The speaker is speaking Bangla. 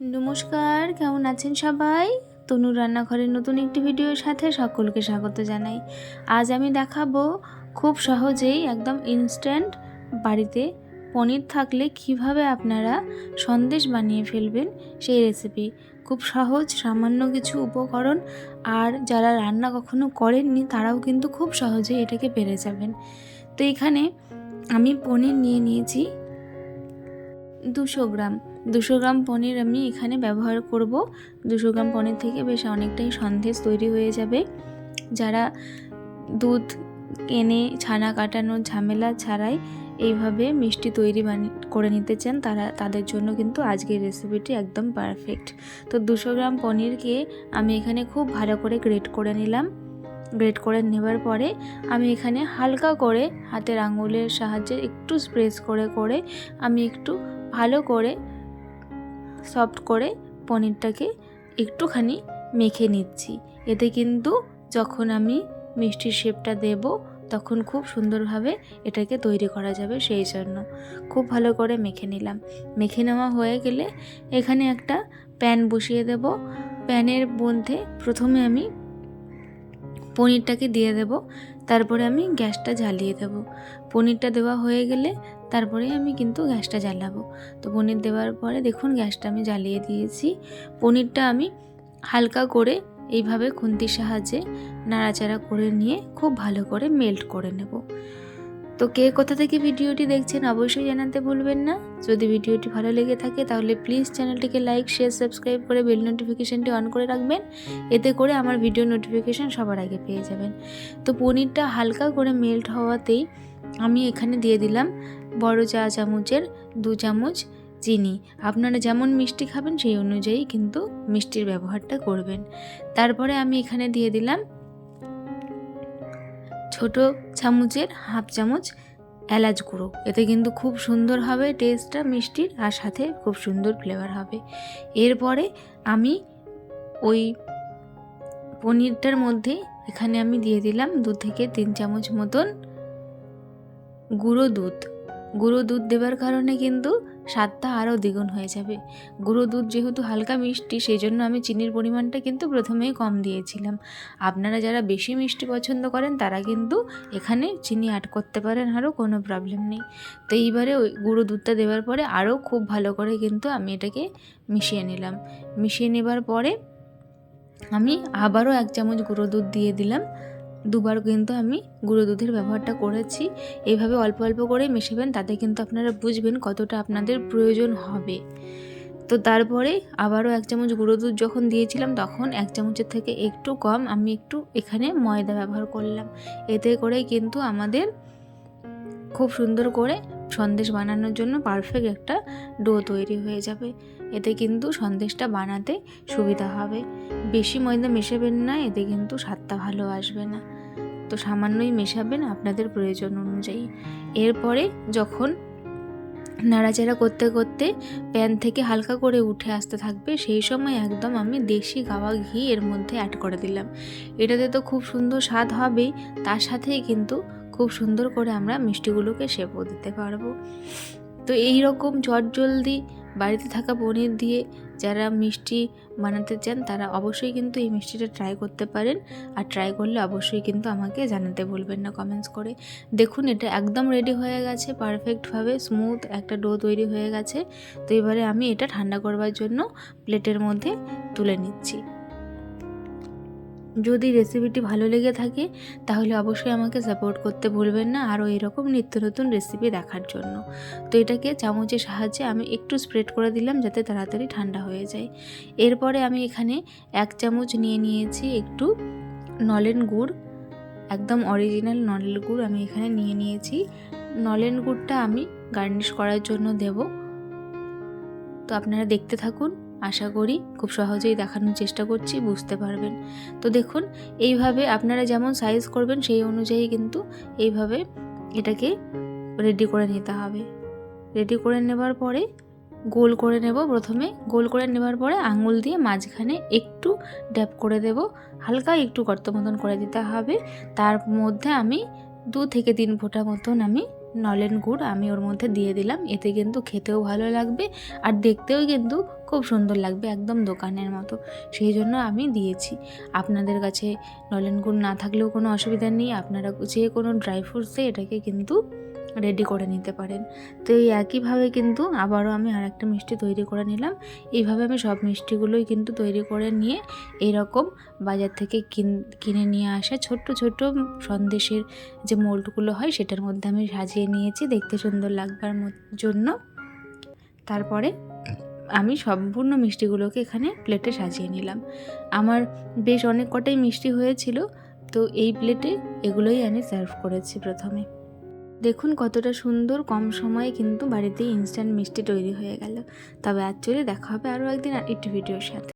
নমস্কার, কেমন আছেন সবাই? তনুর রান্নাঘরের নতুন একটি ভিডিওর সাথে সকলকে স্বাগত জানাই। আজ আমি দেখাবো খুব সহজেই একদম ইনস্ট্যান্ট বাড়িতে পনির থাকলে কীভাবে আপনারা সন্দেশ বানিয়ে ফেলবেন সেই রেসিপি খুব সহজ, সামান্য কিছু উপকরণ আর যারা রান্না কখনো করেননি তারাও কিন্তু খুব সহজেই এটাকে পেরে যাবেন। তো এখানে আমি পনির নিয়ে নিয়েছি দুশো গ্রাম। দুশো গ্রাম পনির আমি এখানে ব্যবহার করব। দুশো গ্রাম পনির থেকে বেশ অনেকটাই সন্দেশ তৈরি হয়ে যাবে। যারা দুধ এনে ছানা কাটানোর ঝামেলা ছাড়াই এইভাবে মিষ্টি তৈরি বানি, করে নিতে চান, তারা, তাদের জন্য কিন্তু আজকের রেসিপিটি একদম পারফেক্ট তো দুশো গ্রাম পনিরকে আমি এখানে খুব ভালো করে গ্রেট করে নিলাম। গ্রেট করে নেবার পরে আমি এখানে হালকা করে হাতের আঙুলের সাহায্যে একটু স্প্রেস করে করে আমি একটু ভালো করে সফট করে পনিরটাকে একটুখানি মেখে নিচ্ছি। এতে কিন্তু যখন আমি মিষ্টির শেপটা দেব, তখন খুব সুন্দরভাবে এটাকে তৈরি করা যাবে সেই জন্য। খুব ভালো করে মেখে নিলাম। মেখে নেওয়া হয়ে গেলে এখানে একটা প্যান বসিয়ে দেব। প্যানের মধ্যে প্রথমে আমি পনিরটাকে দিয়ে দেব। তারপরে আমি গ্যাসটা জ্বালিয়ে দেব। পনিরটা দেওয়া হয়ে গেলে তারপরে আমি কিন্তু গ্যাসটা জ্বালাবো। তো পনির দেওয়ার পরে দেখুন গ্যাসটা আমি জ্বালিয়ে দিয়েছি। পনিরটা আমি হালকা করে এইভাবে খুন্তির সাহায্যে নাড়াচাড়া করে নিয়ে খুব ভালো করে মেল্ট করে নেব। তো কে কোথা থেকে ভিডিওটি দেখছেন অবশ্যই জানাতে ভুলবেন না। যদি ভিডিওটি ভালো লেগে থাকে তাহলে প্লিজ চ্যানেলটিকে লাইক, শেয়ার, সাবস্ক্রাইব করে বেল নোটিফিকেশানটি অন করে রাখবেন। এতে করে আমার ভিডিও নোটিফিকেশান সবার আগে পেয়ে যাবেন। তো পনিরটা হালকা করে মেল্ট হওয়াতেই আমি এখানে দিয়ে দিলাম বড় চা চামচের দু চামচ চিনি। আপনারা যেমন মিষ্টি খাবেন সেই অনুযায়ী কিন্তু মিষ্টির ব্যবহারটা করবেন। তারপরে আমি এখানে দিয়ে দিলাম ছোট চামচের হাফ চামচ এলাচ গুঁড়ো। এতে কিন্তু খুব সুন্দর হবে টেস্টটা মিষ্টির আর সাথে খুব সুন্দর ফ্লেভার হবে। এরপরে আমি ওই পনিরটার মধ্যে এখানে আমি দিয়ে দিলাম দু থেকে তিন চামচ মতন গুঁড়ো দুধ। গুঁড়ো দুধ দেওয়ার কারণে কিন্তু স্বাদটা আরও দ্বিগুণ হয়ে যাবে। গুঁড়ো দুধ যেহেতু হালকা মিষ্টি সেই জন্য আমি চিনির পরিমাণটা কিন্তু প্রথমেই কম দিয়েছিলাম। আপনারা যারা বেশি মিষ্টি পছন্দ করেন, তারা কিন্তু এখানে চিনি অ্যাড করতে পারেন, আরও কোনো প্রবলেম নেই। তো এইবারে ওই গুঁড়ো দুধটা দেওয়ার পরে আরও খুব ভালো করে কিন্তু আমি এটাকে মিশিয়ে নিলাম। মিশিয়ে নেবার পরে আমি আবারও এক চামচ গুঁড়ো দুধ দিয়ে দিলাম। দুবার কিন্তু আমি গুঁড়ো দুধের ব্যবহারটা করেছি। এইভাবে অল্প অল্প করে মেশাবেন, তাতে কিন্তু আপনারা বুঝবেন কতটা আপনাদের প্রয়োজন হবে। তো তারপরে আবারও এক চামচ গুঁড়ো দুধ যখন দিয়েছিলাম, তখন এক চামচের থেকে একটু কম আমি একটু এখানে ময়দা ব্যবহার করলাম। এতে করে কিন্তু আমাদের খুব সুন্দর করে সন্দেশ বানানোর জন্য পারফেক্ট একটা ডো তৈরি হয়ে যাবে। এতে কিন্তু সন্দেশটা বানাতে সুবিধা হবে। বেশি ময়দা মেশাবেন না, এতে কিন্তু স্বাদটা ভালো আসবে না। তো সামান্যই মেশাবেন আপনাদের প্রয়োজন অনুযায়ী। এরপরে যখন নাড়াচাড়া করতে করতে প্যান থেকে হালকা করে উঠে আসতে থাকবে, সেই সময় একদম আমি দেশি গাওয়া ঘি এর মধ্যে অ্যাড করে দিলাম। এটাতে তো খুব সুন্দর স্বাদ হবেই তার সাথেই কিন্তু খুব সুন্দর করে আমরা মিষ্টিগুলোকে শেপও দিতে পারব। তো এই রকম চটজলদি বাড়িতে থাকা পনির দিয়ে যারা মিষ্টি বানাতে চান, তারা অবশ্যই কিন্তু এই মিষ্টিটা ট্রাই করতে পারেন। আর ট্রাই করলে অবশ্যই কিন্তু আমাকে জানাতে বলবেন না কমেন্টস করে। দেখুন, এটা একদম রেডি হয়ে গেছে পারফেক্টভাবে স্মুথ একটা ডো তৈরি হয়ে গেছে। তো এবারে আমি এটা ঠান্ডা করবার জন্য প্লেটের মধ্যে তুলে নিচ্ছি। যদি রেসিপিটি ভালো লেগে থাকে, তাহলে অবশ্যই আমাকে সাপোর্ট করতে ভুলবেন না আরও এরকম নিত্য নতুন রেসিপি দেখার জন্য। তো এটাকে চামচের সাহায্যে আমি একটু স্প্রেড করে দিলাম যাতে তাড়াতাড়ি ঠান্ডা হয়ে যায়। এরপরে আমি এখানে এক চামচ নিয়ে নিয়েছি একটু নলেন গুড়, একদম অরিজিনাল নলেন গুড় আমি এখানে নিয়ে নিয়েছি। নলেন গুড়টা আমি গার্নিশ করার জন্য দেব। তো আপনারা দেখতে থাকুন। আশা করি খুব সহজেই দেখানোর চেষ্টা করছি, বুঝতে পারবেন। তো দেখুন, এইভাবে আপনারা যেমন সাইজ করবেন, সেই অনুযায়ী কিন্তু এইভাবে এটাকে রেডি করে নিতে হবে। রেডি করে নেবার পরে গোল করে নেব প্রথমে। গোল করে নেবার পরে আঙুল দিয়ে মাঝখানে একটু ড্যাপ করে দেব। হালকা একটু গর্ত মতন করে দিতে হবে। তার মধ্যে আমি দু থেকে তিন ফোঁটা মতন আমি নলেন গুড় আমি ওর মধ্যে দিয়ে দিলাম। এতে কিন্তু খেতেও ভালো লাগবে আর দেখতেও কিন্তু খুব সুন্দর লাগবে একদম দোকানের মতো। সেই জন্য আমি দিয়েছি। আপনাদের কাছে নলেন গুড় না থাকলেও কোনো অসুবিধা নেই। আপনারা যে কোনো ড্রাই ফ্রুটসে এটাকে কিন্তু রেডি করে নিতে পারেন। তো এই একইভাবে কিন্তু আবারও আমি আর একটা মিষ্টি তৈরি করে নিলাম। এইভাবে আমি সব মিষ্টিগুলোই কিন্তু তৈরি করে নিয়ে এরকম বাজার থেকে কিন- নিয়ে আসা ছোট্ট ছোট্ট সন্দেশের যে মোল্ডগুলো হয় সেটার মধ্যে আমি সাজিয়ে নিয়েছি দেখতে সুন্দর লাগবার জন্য। তারপরে আমি সম্পূর্ণ মিষ্টিগুলোকে এখানে প্লেটে সাজিয়ে নিলাম। আমার বেশ অনেক কটাই মিষ্টি হয়েছিল, তো এই প্লেটে এগুলোই আমি সার্ভ করেছি প্রথমে। দেখুন কতটা সুন্দর, কম সময়ে কিন্তু বাড়িতেই ইনস্ট্যান্ট মিষ্টি তৈরি হয়ে গেল। তবে অ্যাকচুয়ালি দেখা হবে আরও একদিন একটি ভিডিওর সাথে।